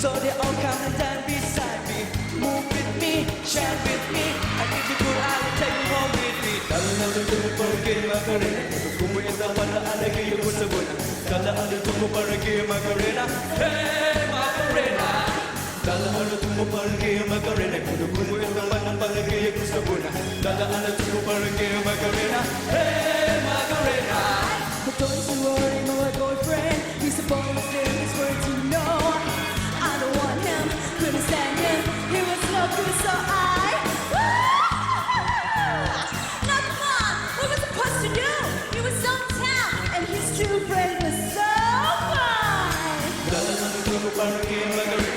So they all come and stand beside me. Move with me, shout with me. And if you I will take you home with me Dalam-dalam tubuh pergi Macarena Kumu indah pada anak yang ku sebut Dalam ada tubuh pergi Macarena Hey Macarena Dalam ada tubuh pergi Macarena Kumu indah pada anak yang ku sebut Dalam ada tubuh pergi Macarena Hey Superman came with the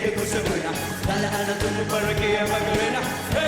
que a la para que Macarena.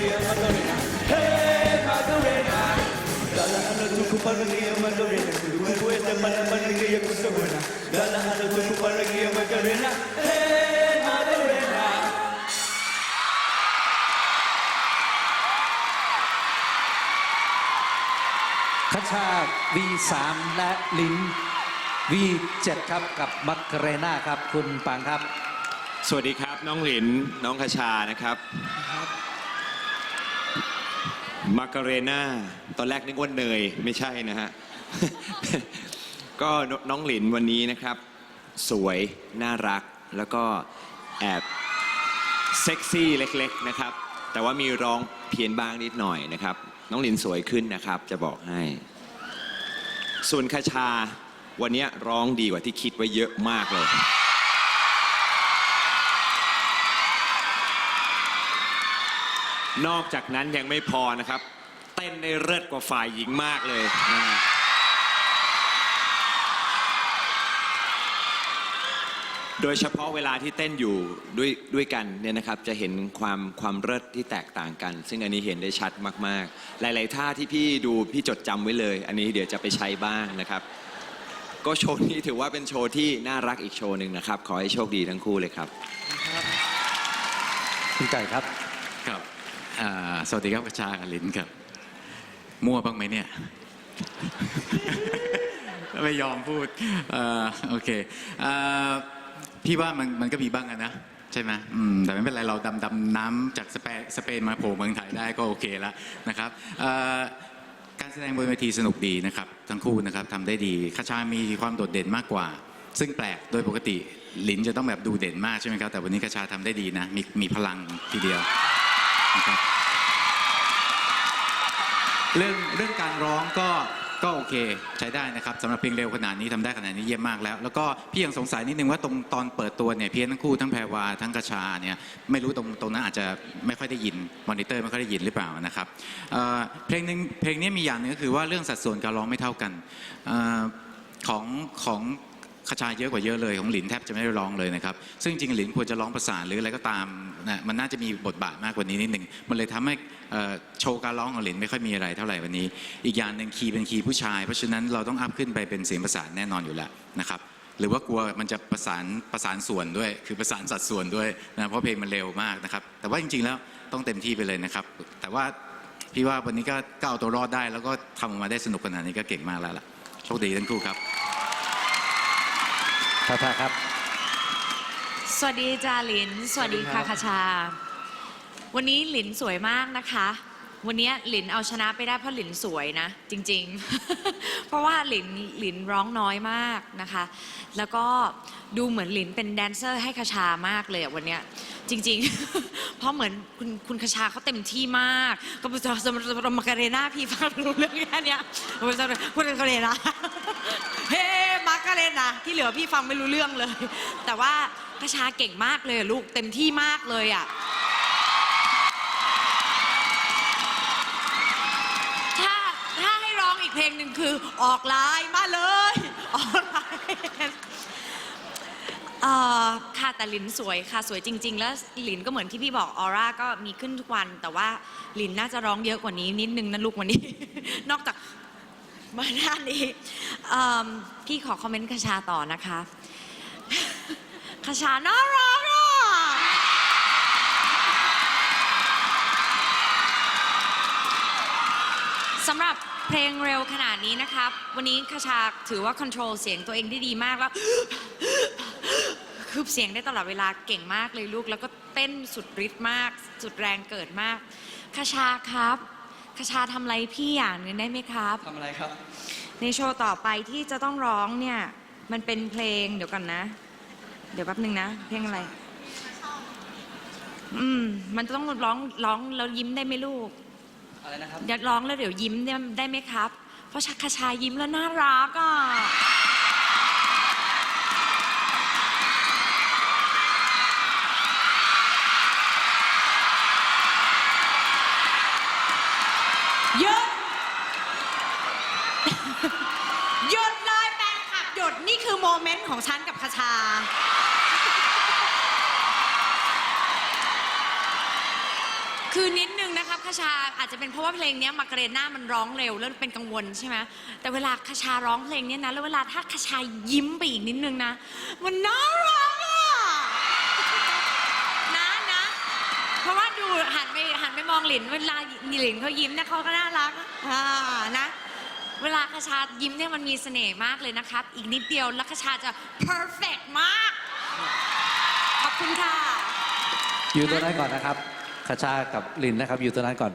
tumo para kay Macarena. Tumo ito pananggalan kay Kusaguna. Dala tumo para kay Macarena. Hey Macarena. คชา V3 และลิน V7 ครับกับมักเรนาครับคุณปังครับ สวัสดีครับ น้องหลินน้องคชานะครับ มาการเรนาตอนแรกนึกว่าเนยไม่ใช่นะฮะ ก็น้องหลินวันนี้นะครับ สวย น่ารักแล้วก็แอบเซ็กซี่เล็ก ๆนะครับ แต่ว่ามีร้องเพี้ยนบ้างนิดหน่อยนะครับ น้องหลินสวยขึ้นนะครับ จะบอกให้ ส่วนคชาวันนี้ร้องดีกว่าที่คิดไว้เยอะมากเลย นอกจากนั้นยังไม่พอนะครับ เต้นได้เลิศกว่าฝ่ายหญิงมากเลยนะโดยเฉพาะเวลาที่เต้นอยู่ด้วยด้วยกันเนี่ยนะครับจะเห็นความความเลิศที่แตกต่างกัน ซึ่งอันนี้เห็นได้ชัดมากๆ หลาย ๆ ท่าที่พี่ดูพี่จดจำไว้เลย อันนี้เดี๋ยวจะไปใช้บ้างนะครับ ก็โชว์นี้ถือว่าเป็นโชว์ที่น่ารักอีกโชว์หนึ่งนะครับ ขอให้โชคดีทั้งคู่เลยครับ คุณไก่ครับ สวัสดีครับกระชากับลินครับ มั่วบ้างไหมเนี่ย ไม่ยอมพูดเอ่อโอเคเอ่อพี่ว่ามันมันก็มีบ้างอะนะใช่ไหมอืมแต่ไม่เป็นไรเราดำดำน้ำจากสเปนสเปนมาโผล่เมืองไทยได้ก็โอเคแล้วนะครับเอ่อการแสดงบนเวทีสนุกดีนะครับ ทั้งคู่นะครับทำได้ดีคาชามีความโดดเด่นมากกว่า ซึ่งแปลกโดยปกติลินจะต้องแบบดูเด่นมากใช่ไหมครับ แต่วันนี้คาชาทำได้ดีนะ มีมีพลังทีเดียวนะครับ เรื่องเรื่องการร้องก็ก็โอเคใช้ได้นะครับสำหรับเพลงเร็วขนาดนี้ทำได้ขนาดนี้เยี่ยมมากแล้ว แล้วก็พี่ยังสงสัยนิดนึงว่าตรงตอนเปิดตัวเนี่ยเพี้ยนทั้งคู่ทั้งแพรวาทั้งกระชาเนี่ยไม่รู้ตรงตรงนั้นอาจจะไม่ค่อยได้ยินมอนิเตอร์ไม่ค่อยได้ยินหรือเปล่านะครับเอ่อเพลงหนึงเพลงนี้มีอย่างหนึงก็คือว่าเรื่องสัดส่วนการร้องไม่เท่ากันเออของของ คชาเยอะกว่าเยอะเลยของหลินแทบจะไม่ได้ร้องเลยนะครับ ซึ่งจริงหลินควรจะร้องประสานหรืออะไรก็ตามนะมันน่าจะมีบทบาทมากกว่านี้นิดหนึ่งมันเลยทำให้โชว์การร้องของหลินไม่ค่อยมีอะไรเท่าไหร่วันนี้ อีกอย่างหนึ่งคีย์เป็นคีย์ผู้ชาย เพราะฉะนั้นเราต้องอัพขึ้นไปเป็นเสียงประสานแน่นอนอยู่แล้วนะครับหรือว่ากลัวมันจะประสานประสานส่วนด้วย คือประสานสัดส่วนด้วยนะเพราะเพลงมันเร็วมากนะครับ แต่ว่าจริงๆแล้วต้องเต็มที่ไปเลยนะครับ แต่ว่าพี่ว่าวันนี้ก็ก็เอาตัวรอดได้ แล้วก็ทำออกมาได้สนุกขนาดนี้ก็เก่งมากแล้วล่ะโชคดีทั้งคู่ครับ ทาทาครับ สวัสดีจ้าหลิน สวัสดีค่ะคาชา วันนี้หลินสวยมากนะคะ วันนี้หลินเอาชนะไปได้เพราะหลินสวยนะ จริง ๆ เพราะว่าหลินหลินร้องน้อยมากนะคะ แล้วก็ดูเหมือนหลินเป็นแดนเซอร์ให้คาชามากเลยอะวันเนี้ยจริง ๆ เพราะเหมือนคุณคุณคาชาเขาเต็มที่มาก ก็จะสมรมาการเรน่าพี่ฟังรู้เรื่องแค่เนี้ยคุณคาเรน่าเฮ้มา การเรน่าที่เหลือพี่ฟังไม่รู้เรื่องเลย แต่ว่าคาชาเก่งมากเลยอะลูกเต็มที่มากเลยอะถ้าถ้าให้ร้องอีกเพลงหนึ่งคือออกไลน์มาเลยออกไลน์เอ่อค่ะแต่หลินสวยค่ะสวยจริง ๆ แล้วหลินก็เหมือนที่พี่บอกออร่าก็มีขึ้นทุกวัน แต่ว่าหลินน่าจะร้องเยอะกว่านี้นิดนึงนะลูกวันนี้ นอกจาก มาด้านนี้เอิ่มพี่ขอคอมเมนต์คชาต่อนะคะคชาน่ารักอะสำหรับเพลงเร็วขนาดนี้นะครับ วันนี้คชาถือว่าค o n t r o l เสียงตัวเองได้ดีมากแล้ว คืบเสียงได้ตลอดเวลาเก่งมากเลยลูก แล้วก็เต้นสุดฤทธิ์มาก สุดแรงเกิดมากคชาครับ คาชาทำอะไรพี่อย่างหนึงได้ไหมครับ ทำอะไรครับ ในโชว์ต่อไปที่จะต้องร้องเนี่ย มันเป็นเพลงเดี๋ยวกันนะ เดี๋ยวแป๊บนึงนะ เพลงอะไร อืม มันจะต้องร้องร้องแล้วยิ้มได้ไหมลูกอะไรนะครับ อยากร้องแล้วเดี๋ยวยิ้มได้ได้ไหมครับ เพราะชักคาชายิ้มแล้วน่ารักอะ หยุด หยุดเลยแฟนคลับหยุด นี่คือ โมเมนต์ของฉันกับคาชา คือนิดนึงนะครับคาชาอาจจะเป็นเพราะว่าเพลงเนี้ยมาการเรน่ามันร้องเร็วแล้วเป็นกังวลใช่ไหมแต่เวลาคาชาร้องเพลงเนี้ยนะแล้วเวลาถ้าคาชายิ้มไปอีกนิดนึงนะ มันน่ารักอะนะนะเพราะว่าดูหันไปหันไปมองหลินเวลาหลินเขายิ้มนี่ยเขาก็น่ารักอ่านะ เวลาคาชายิ้มเนี่ยมันมีเสน่ห์มากเลยนะครับ อีกนิดเดียวแล้วคาชาจะ perfect มาก ขอบคุณค่ะ อยู่ตัวนั้นก่อนนะครับคาชากับลินนะครับ อยู่ตัวนั้นก่อน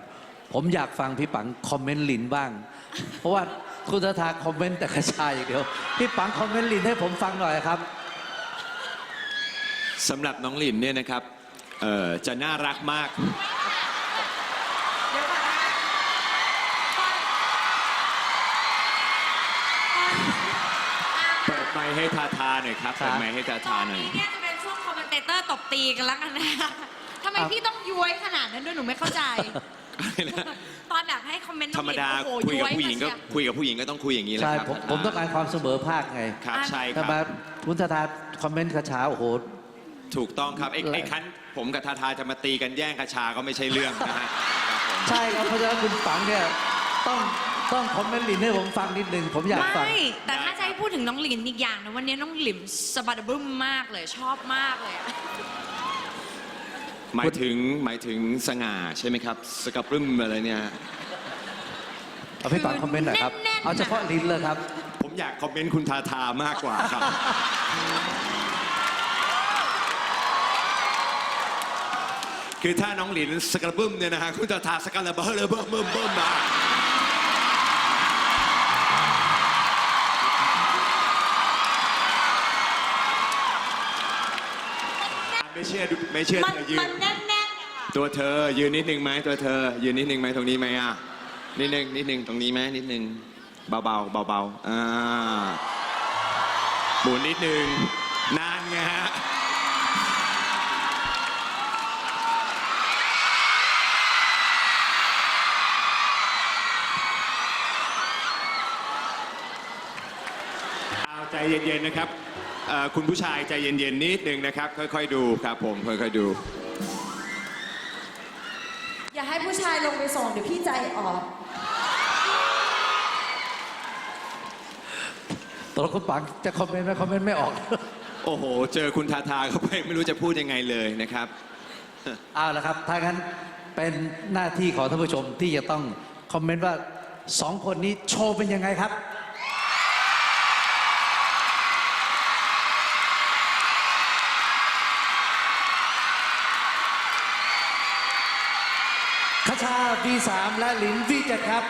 ผมอยากฟังพี่ปังคอมเมนต์ลินบ้าง เพราะว่าคุณทาทาคอมเมนต์แต่คาชาอย่างเดียว พี่ปังคอมเมนต์ลินให้ผมฟังหน่อยครับสำหรับน้องหลินเนี่ยนะครับเอ่อจะน่ารักมาก ให้ทาทาหน่อยครับครับเปิดไมค์ให้ทาตทาอนหน่อย นี้เนี่ยจะเป็นช่วงคอมเมนเตเตอร์ตบตีกันแล้วกันนะทำไมครับพี่ต้องย้วยขนาดนั้นด้วยหนูไม่เข้าใจ ตอนแบบให้คอมเมนต์ธรรมดาโอ้โหคุยกับวผู้หญิงก็มาเชียคุยกับผู้หญิงก็ต้องคุยอย่างนี้แหละใช่ครับผมผมต้องการความเสมอภาคไงครับใช่คถ้ารับมาคุณทาทาคอมเมนต์คาชาโอ้โห ถูกต้องครับไอ้และไอ้คันผมกับทาทาจะมาตีกันแย่งกระชาก็ไม่ใช่เรื่องนะฮะครับผมใช่ครับเพราะฉะนั้นคุณปังเนี่ยต้อง ต้องคอมเมนต์ลินให้ผมฟังนิดนึง ผมอยากฟัง ไม่ แต่ถ้าจะให้พูดถึงน้องหลินอีกอย่างนะวันนี้น้องหลินสะบัดบึ้มมากเลยชอบมากเลยอะหมายถึงหมายถึงสง่าใช่ไหมครับ สกับรึมอะไรเนี่ย เอาพี่ปังคอมเมนต์หน่อยครับแน่นๆเอาเฉพาะลินเลยครับ ผมอยากคอมเมนต์คุณทาทามากกว่าครับ คือถ้าน้องหลินสกระบึ้มเนี่ยนะฮะคุณทาทาสกระเบ้อเลยเบิ้มเบิ้มเบิ้มมา เชื่อดูไม่เชื่อมันเธอยืมันนแน่นๆอะค่ะตัวเธอ ยืนนิดนึงไหมตัวเธอ ยืนนิดนึงไหมตรงนี้ไหมอะนิดนึงนิดนึงตรงนี้ไหมนิดนึงเบาๆเบาๆอ่าหมุนนิดนึงนานไงฮะเอาใจเย็นๆนะครับ เอ่อคุณผู้ชายใจเย็นๆนิดนึงนะครับ ค่อยๆดูครับผมค่อยๆดู อย่าให้ผู้ชายลงไปส่งเดี๋ยวพี่ใจออกตกลงคุณปังจะคอมเมนต์ไหมคอมเมนต์ไม่ออก โอ้โห เจอคุณทาทาเข้าไปไม่รู้จะพูดยังไงเลยนะครับ เอาละครับถ้างั้นเป็นหน้าที่ของท่านผู้ชมที่จะต้องคอมเมนต์ว่าสองคนนี้โชว์เป็นยังไงครับ อบที่ 3 และหลินวีเจ็ดครับ